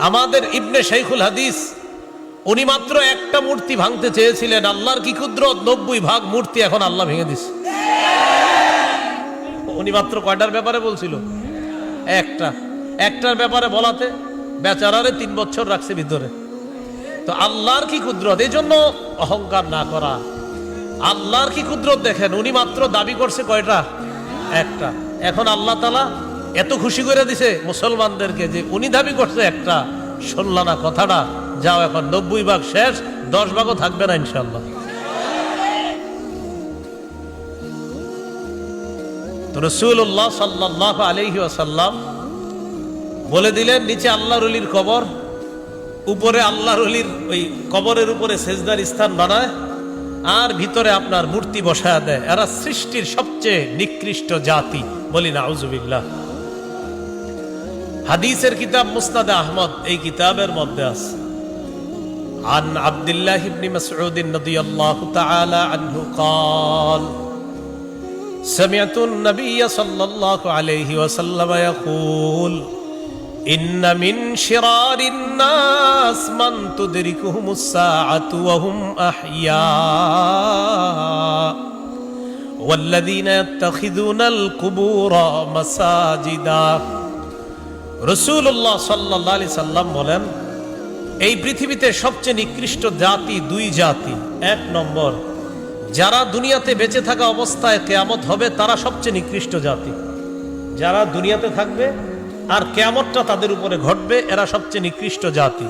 আমাদের ইবনে শাইখুল হাদিস, উনি মাত্র একটা মূর্তি ভাঙতে চেয়েছিলেন। আল্লাহর কি ক্ষুদ্র নব্বই ভাগ মূর্তি এখন আল্লাহ ভেঙে দিস উনি মাত্র কয়টার ব্যাপারে বলছিল? একটা। একটার ব্যাপারে বলাতে বেচারারে তিন বছর রাখছে ভিতরে। তো আল্লাহর কি কুদরত? এই জন্য অহংকার না করা। আল্লাহর কি কুদরত দেখেন? উনি মাত্র দাবি করছে কয়টা? একটা। এখন আল্লাহ তালা এত খুশি করে দিছে মুসলমানদেরকে যে উনি দাবি করছে একটা, শুনলা না কথাটা, যাও এখন, নব্বই ভাগ শেষ, দশ ভাগও থাকবে না ইনশাল্লাহ রসুল্লাহ সাল্লাহ আলহি আসাল্লাম বলে দিলেন, নিচে আল্লাহ রলির কবর, উপরে আল্লাহ রলির ওই কবরের উপরে সেজদার স্থান বানায়, আর ভিতরে আপনার মূর্তি বসায় দেয়। এরা সৃষ্টির সবচেয়ে নিকৃষ্ট জাতি। বলি না আউজুবিল্লাহ হাদিসের কিতাব মুস্তাদ আহমদ এই কিতাবের মধ্যে আছে عن عبد الله بن مسعود رضي الله تعالى عنه قال سمعت النبي صلى الله عليه وسلم يقول إن من شرار الناس من تدركهم الساعة وهم أحياء والذين يتخذون القبور مساجدا রসুল্লাহ সাল্লা সাল্লাম বলেন, এই পৃথিবীতে সবচেয়ে নিকৃষ্ট জাতি দুই জাতি। এক নম্বর, যারা দুনিয়াতে বেঁচে থাকা অবস্থায় কেয়ামত হবে, তারা সবচেয়ে নিকৃষ্ট জাতি। যারা দুনিয়াতে থাকবে আর কেয়ামতটা তাদের উপরে ঘটবে, এরা সবচেয়ে নিকৃষ্ট জাতি।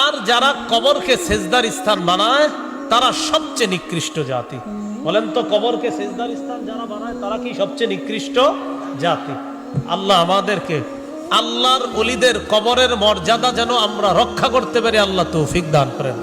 আর যারা কবরকে সেজদার স্থান বানায়, তারা সবচেয়ে নিকৃষ্ট জাতি। বলেন তো, কবরকে সেজদার স্থান যারা বানায়, তারা কি সবচেয়ে নিকৃষ্ট জাতি? আল্লাহ আমাদেরকে আল্লাহর অলিদের কবরের মর্যাদা যেন আমরা রক্ষা করতে পারি আল্লাহ তৌফিক দান করেন।